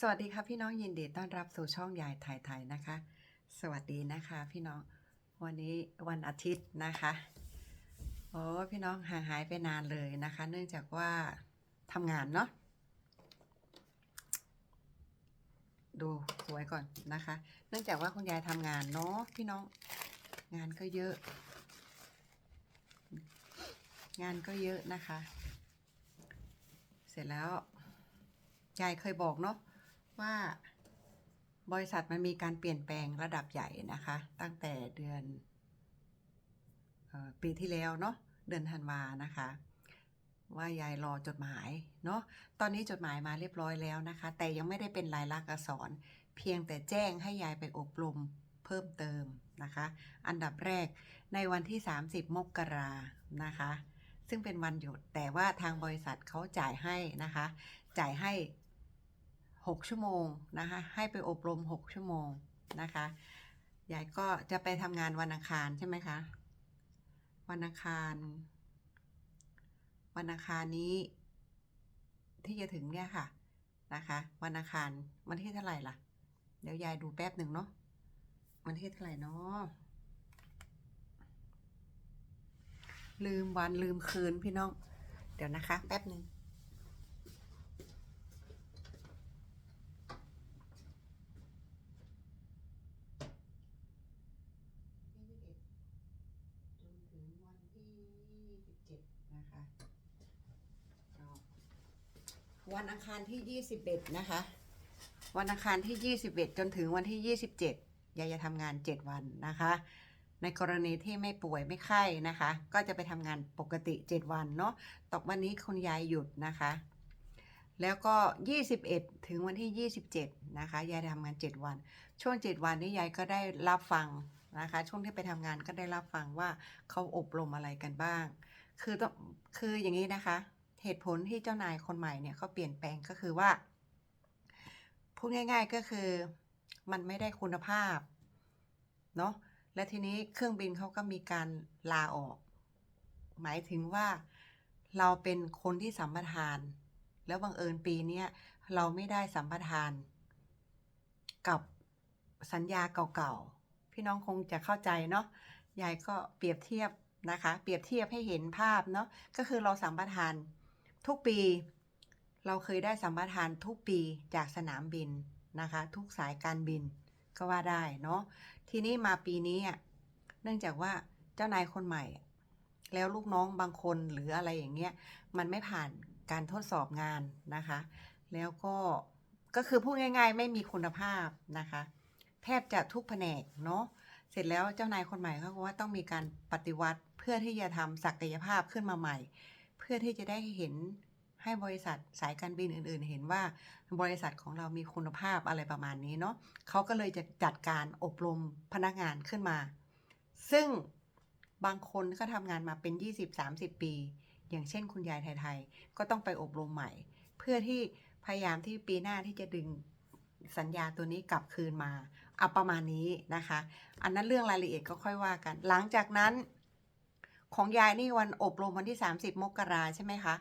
สวัสดีค่ะพี่น้องยินดีต้อนรับสู่ช่องยายถ่ายไทยนะคะ สวัสดีนะคะพี่น้องวันนี้วันอาทิตย์นะคะโอ้พี่น้องห่างหายไปนานเลยนะคะ เนื่องจากว่าทำงานเนาะดูสวยก่อนนะคะ เนื่องจากว่าคุณยายทำงานเนาะพี่น้องงานก็เยอะ งานก็เยอะนะคะ เสร็จแล้วยายเคยบอกเนาะ ว่าบริษัทมันมีการเปลี่ยนแปลงระดับใหญ่นะคะ ตั้งแต่เดือนออปีที่แล้วเนาะเดือนธันวานะคะ ว่ายายรอจดหมายเนาะตอนนี้จดหมายมาเรียบร้อยแล้วนะคะ แต่ยังไม่ได้เป็นลายลักษณ์อักษร เพียงแต่แจ้งให้ยายไปอบรมเพิ่มเติมนะคะ อันดับแรกในวันที่ 30 มกรานะคะ ซึ่งเป็นวันหยุดแต่ว่าทางบริษัทเขาจ่ายให้นะคะ จ่ายให้ 6 ชั่วโมงนะคะให้ไปอบรม 6 ชั่วโมงนะคะยายก็จะไปทำงานวันอังคารใช่ไหมคะ วันอังคาร วันอังคารนี้ ที่จะถึงเนี่ยค่ะนะคะ วันอังคารวันที่เท่าไหร่ล่ะ เดี๋ยวยายดูแป๊บหนึ่งเนาะวันที่เท่าไหร่เนาะลืมวันลืมคืนพี่น้อง เดี๋ยวนะคะ แป๊บหนึ่ง จนถึงวันที่27 นะคะวันอังคารที่ 21 นะคะ วันอังคารที่ 21 จนถึงวันที่ 27 ยายจะทำงาน 7 วันนะคะ ในกรณีที่ไม่ป่วยไม่ไข้นะคะ ก็จะไปทำงานปกติ 7 วันเนาะตกวันนี้คุณยายหยุดนะคะ แล้วก็ 21 ถึงวันที่ 27 นะคะ ยายทำงาน 7 วัน ช่วง 7 วันนี้ยายก็ได้รับฟังนะคะ ช่วงที่ไปทำงานก็ได้รับฟังว่าเขาอบรมอะไรกันบ้าง คือต้องคืออย่างนี้นะคะ เหตุผลที่เจ้านายคนใหม่เนี่ยเขาเปลี่ยนแปลงก็คือว่าพูดง่าย ๆก็คือมันไม่ได้คุณภาพเนาะและทีนี้เครื่องบินเขาก็มีการลาออก หมายถึงว่าเราเป็นคนที่สัมปทาน แล้วบังเอิญปีเนี้ยเราไม่ได้สัมปทาน กับสัญญาเก่าๆ พี่น้องคงจะเข้าใจเนาะยายก็เปรียบเทียบ นะคะ เปรียบเทียบให้เห็นภาพเนาะก็คือเราสัมปทานทุกปี เราเคยได้สัมปทานทุกปีจากสนามบินนะคะ ทุกสายการบินก็ว่าได้เนาะทีนี้มาปีนี้เนื่องจากว่าเจ้านายคนใหม่ แล้วลูกน้องบางคนหรืออะไรอย่างเงี้ยมันไม่ผ่านการทดสอบงานนะคะ แล้วก็ก็คือพูดง่าย ๆ ไม่มีคุณภาพนะคะ แทบจะทุกแผนกเนาะเสร็จแล้วเจ้านายคนใหม่เขาก็ว่าต้องมีการปฏิวัติ พื่อที่จะทำศักยภาพขึ้นมาใหม่ เพื่อที่จะได้เห็นให้บริษัทสายการบินอื่น ๆ เห็นว่าบริษัทของเรามีคุณภาพอะไรประมาณนี้เนาะเขาก็เลยจะจัดการอบรมพนักงานขึ้นมา ซึ่งบางคนก็ทำงานมาเป็น 20-30 ปี อย่างเช่นคุณยายไทย ๆ ก็ต้องไปอบรมใหม่ เพื่อที่พยายามที่ปีหน้าที่จะดึงสัญญาตัวนี้กลับคืนมาเอาประมาณนี้นะคะ อันนั้นเรื่องรายละเอียดก็ค่อยว่ากัน หลังจากนั้น ของยายนี่วันอบรมวันที่ 30 มกราใช่ไหมคะ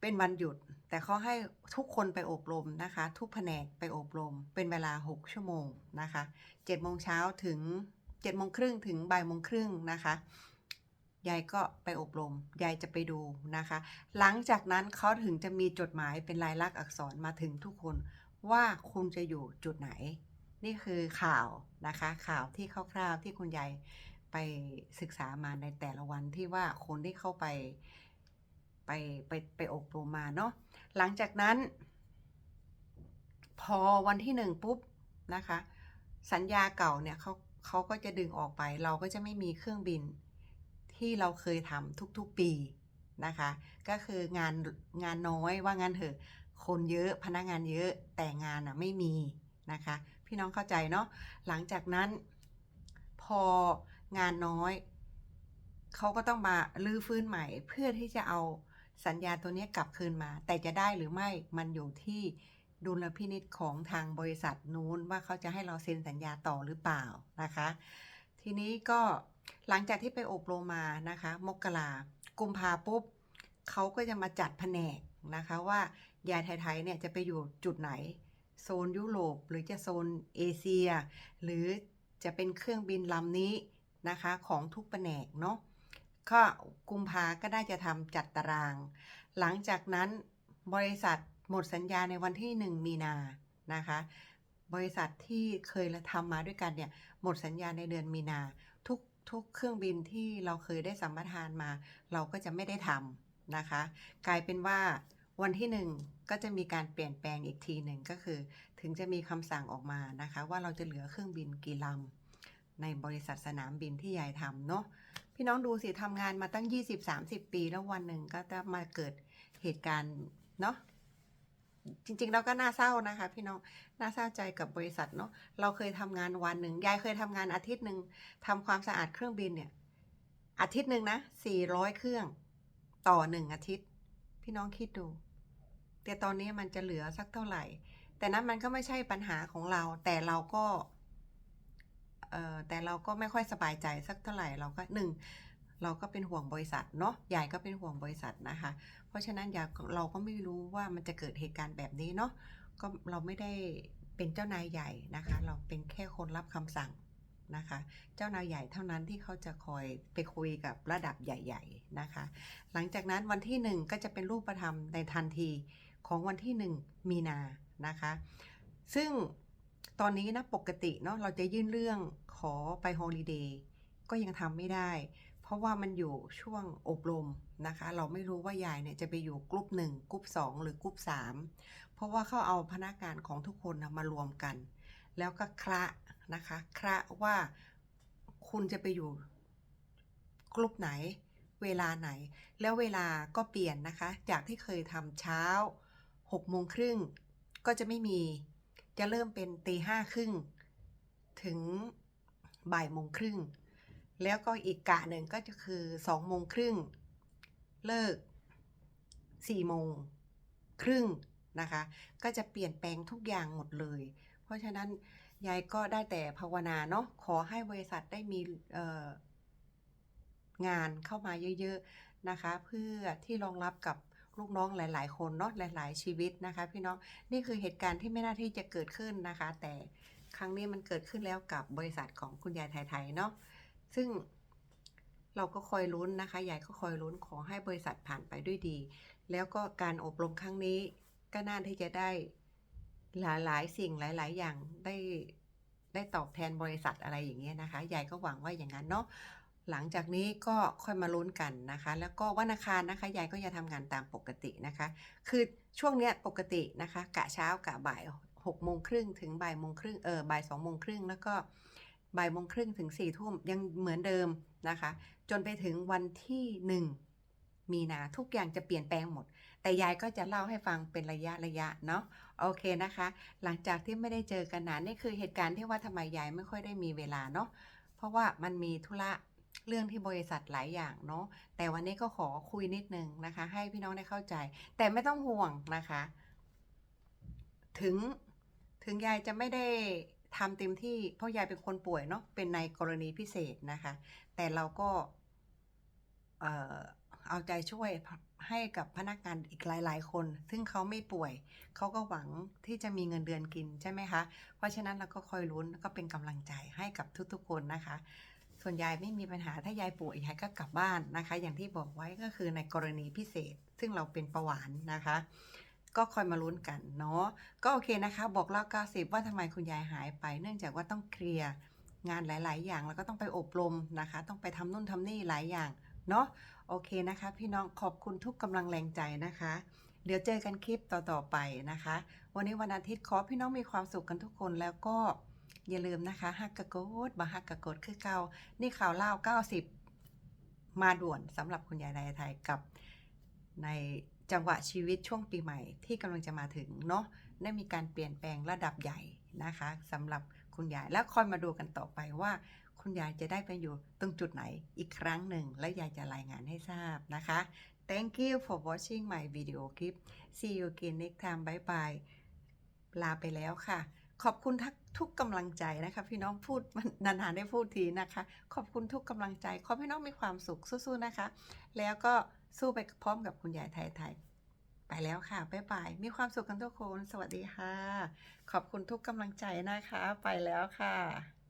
เป็นวันหยุด แต่เขาให้ทุกคนไปอบรมนะคะ ทุกแผนกไปอบรม เป็นเวลา 6 ชั่วโมงนะคะ7โมงเช้าถึง7โมงครึ่งถึงบ่ายโมงครึ่งนะคะยายก็ไปอบรม ยายจะไปดูนะคะ หลังจากนั้นเขาถึงจะมีจดหมายเป็นลายลักษณ์อักษรมาถึงทุกคนว่าคุณจะอยู่จุดไหน นี่คือข่าวนะคะ ข่าวที่คร่าวๆที่คุณยาย ไปศึกษามาในแต่ละวันที่ว่าคนที่เข้าไปไปไปไปอบรมมาเนาะหลังจากนั้น พอวันที่หนึ่งปุ๊บนะคะ สัญญาเก่าเนี่ยเขาเขาก็จะดึงออกไปเราก็จะไม่มีเครื่องบินที่เราเคยทำทุกๆปีนะคะ ก็คืองานงานน้อยว่างานเถอะคนเยอะพนักงานเยอะแต่งานอะไม่มีนะคะ พี่น้องเข้าใจเนาะหลังจากนั้นพอ งานน้อย เขาก็ต้องมาลื้อฟื้นใหม่ เพื่อที่จะเอาสัญญาตัวนี้กลับคืนมา แต่จะได้หรือไม่มันอยู่ที่ดุลพินิษของทางบริษัทนู้นว่าเขาจะให้เราเซ็นสัญญาต่อหรือเปล่านะคะ ทีนี้ก็หลังจากที่ไปอบรมมานะคะ มกรากุมภาปุ๊บเขาก็จะมาจัดแผนกนะคะว่ายาไทยๆเนี่ยจะไปอยู่จุดไหน โซนยุโรปหรือจะโซนเอเชีย หรือจะเป็นเครื่องบินลำนี้ นะคะของทุกแผนกเนาะก็กุมภาก็ได้จะทำจัดตาราง หลังจากนั้นบริษัทหมดสัญญาในวันที่ 1 มีนานะคะ บริษัทที่เคยทำมาด้วยกันเนี่ยหมดสัญญาในเดือนมีนา ทุกทุกเครื่องบินที่เราเคยได้สัมปทานมา เราก็จะไม่ได้ทำนะคะ กลายเป็นว่าวันที่หนึ่งก็จะมีการเปลี่ยนแปลงอีกทีหนึ่งก็คือ ถึงจะมีคำสั่งออกมานะคะ ว่าเราจะเหลือเครื่องบินกี่ลำ ในบริษัทสนามบินที่ยายทำเนาะพี่น้องดูสิทำงานมาตั้ง 20-30 ปีแล้ววันหนึ่งก็จะมาเกิดเหตุการณ์เนาะจริงๆเราก็น่าเศร้านะคะ พี่น้องน่าเศร้าใจกับบริษัทเนาะเราเคยทำงานวันหนึ่งยายเคยทำงานอาทิตย์หนึ่งทำความสะอาดเครื่องบินเนี่ย อาทิตย์หนึ่งนะ400เครื่อง ต่อหนึ่งอาทิตย์ พี่น้องคิดดู แต่ตอนนี้มันจะเหลือสักเท่าไหร่ แต่นั้นมันก็ไม่ใช่ปัญหาของเรา แต่เราก็ แต่เราก็ไม่ค่อยสบายใจสักเท่าไหร่เราก็หนึ่งเราก็เป็นห่วงบริษัทเนาะยายก็เป็นห่วงบริษัทนะคะ เพราะฉะนั้นอยากเราก็ไม่รู้ว่ามันจะเกิดเหตุการณ์แบบนี้เนาะก็เราไม่ได้เป็นเจ้านายใหญ่นะคะ เราเป็นแค่คนรับคำสั่งนะคะ เจ้านายใหญ่เท่านั้นที่เขาจะคอยไปคุยกับระดับใหญ่ ๆนะคะ หลังจากนั้นวันที่หนึ่งก็จะเป็นรูปธรรมในทันทีของวันที่หนึ่งมีนานะคะ ซึ่ง ตอนนี้นะปกติเนาะเราจะยื่นเรื่องขอไปฮอลิเดย์ก็ยังทำไม่ได้ เพราะว่ามันอยู่ช่วงอบรมนะคะ เราไม่รู้ว่ายายเนี่ยจะไปอยู่กลุ่มหนึ่งกลุ่มสองหรือกลุ่มสามเพราะว่าเขาเอาพนักงานของทุกคนนะมารวมกัน แล้วก็คระนะคะคระว่าคุณจะไปอยู่กลุ่มไหน เวลาไหน แล้วเวลาก็เปลี่ยนนะคะ จากที่เคยทำเช้า6โมงครึ่งก็จะไม่มี จะเริ่มเป็นตีห้าครึ่งถึงบ่ายโมงครึ่ง แล้วก็อีกกะหนึ่งก็จะคือสองโมงครึ่งเลิกสี่โมงครึ่งนะคะ ก็จะเปลี่ยนแปลงทุกอย่างหมดเลย เพราะฉะนั้นยายก็ได้แต่ภาวนาเนาะขอให้บริษัทได้มีงานเข้ามาเยอะ ๆ นะคะ เพื่อที่รองรับกับ ลูกน้องหลาย ๆ คนเนาะหลาย ๆ ชีวิตนะคะ พี่น้องนี่คือเหตุการณ์ที่ไม่น่าที่จะเกิดขึ้นนะคะ แต่ครั้งนี้มันเกิดขึ้นแล้วกับบริษัทของคุณยายไทยๆเนาะซึ่งเราก็คอยลุ้นนะคะยายก็คอยลุ้นขอให้บริษัทผ่านไปด้วยดี แล้วก็การอบรมครั้งนี้ก็น่าที่จะได้หลายๆสิ่งหลาย ๆ อย่างได้ได้ตอบแทนบริษัทอะไรอย่างเงี้ยนะคะยายก็หวังว่าอย่างนั้นเนาะ หลังจากนี้ก็ค่อยมาลุ้นกันนะคะ แล้วก็วันอังคารนะคะยายก็จะทำงานตามปกตินะคะ คือช่วงเนี้ยปกตินะคะ กะเช้ากะบ่ายหกโมงครึ่งถึงบ่ายโมงครึ่งเออบ่ายสองโมงครึ่งแล้วก็บ่ายโมงครึ่งถึงสี่ทุ่มยังเหมือนเดิมนะคะ จนไปถึงวันที่หนึ่งมีนาทุกอย่างจะเปลี่ยนแปลงหมด แต่ยายก็จะเล่าให้ฟังเป็นระยะระยะเนาะโอเคนะคะ หลังจากที่ไม่ได้เจอกันนานนี่คือเหตุการณ์ที่ว่าทำไมยายไม่ค่อยได้มีเวลาเนาะเพราะว่ามันมีธุระ เรื่องที่บริษัทหลายอย่างเนาะแต่วันนี้ก็ขอคุยนิดนึงนะคะ ให้พี่น้องได้เข้าใจ แต่ไม่ต้องห่วงนะคะ ถึงถึงยายจะไม่ได้ทำเต็มที่เพราะยายเป็นคนป่วยเนาะเป็นในกรณีพิเศษนะคะ แต่เราก็เอ่อเอาใจช่วยให้กับพนักงานอีกหลาย ๆ คน ซึ่งเขาไม่ป่วย เขาก็หวังที่จะมีเงินเดือนกินใช่ไหมคะ เพราะฉะนั้นเราก็คอยลุ้นก็เป็นกำลังใจให้กับทุกๆคนนะคะ ส่วนยายไม่มีปัญหาถ้ายายป่วยยายก็กลับบ้านนะคะ อย่างที่บอกไว้ก็คือในกรณีพิเศษ ซึ่งเราเป็นประหวานนะคะ ก็คอยมาลุ้นกันเนาะก็โอเคนะคะ บอกเล่า90 ว่าทำไมคุณยายหายไป เนื่องจากว่าต้องเคลียร์งานหลาย ๆ อย่างแล้วก็ต้องไปอบรมนะคะ ต้องไปทำนู่นทำนี่หลายอย่างเนาะโอเคนะคะ พี่น้องขอบคุณทุกกำลังแรงใจนะคะ เดี๋ยวเจอกันคลิปต่อ ๆ ไปนะคะ วันนี้วันอาทิตย์ขอพี่น้องมีความสุขกันทุกคนแล้วก็ อย่าลืมนะคะฮักกะโกดบาฮักกะโกดคือเก่านี่ข่าวเล่า90 มาด่วนสำหรับคุณยายในไทยกับในจังหวะชีวิตช่วงปีใหม่ที่กำลังจะมาถึงเนาะได้มีการเปลี่ยนแปลงระดับใหญ่นะคะสำหรับคุณยายแล้วคอยมาดูกันต่อไปว่า คุณยายจะได้ไปอยู่ตรงจุดไหนอีกครั้งหนึ่ง และยายจะรายงานให้ทราบนะคะ Thank you for watching my video clip see you again next time bye bye ลาไปแล้วค่ะ ขอบคุณทุกกำลังใจนะคะพี่น้องพูดนานๆได้พูดทีนะคะ ขอบคุณทุกกำลังใจ ขอพี่น้องมีความสุขสู้ๆนะคะ แล้วก็สู้ไปพร้อมกับคุณยายไทยๆไปไปแล้วค่ะบ๊ายบายมีความสุขกันทุกคน สวัสดีค่ะ ขอบคุณทุกกำลังใจนะคะ ไปแล้วค่ะ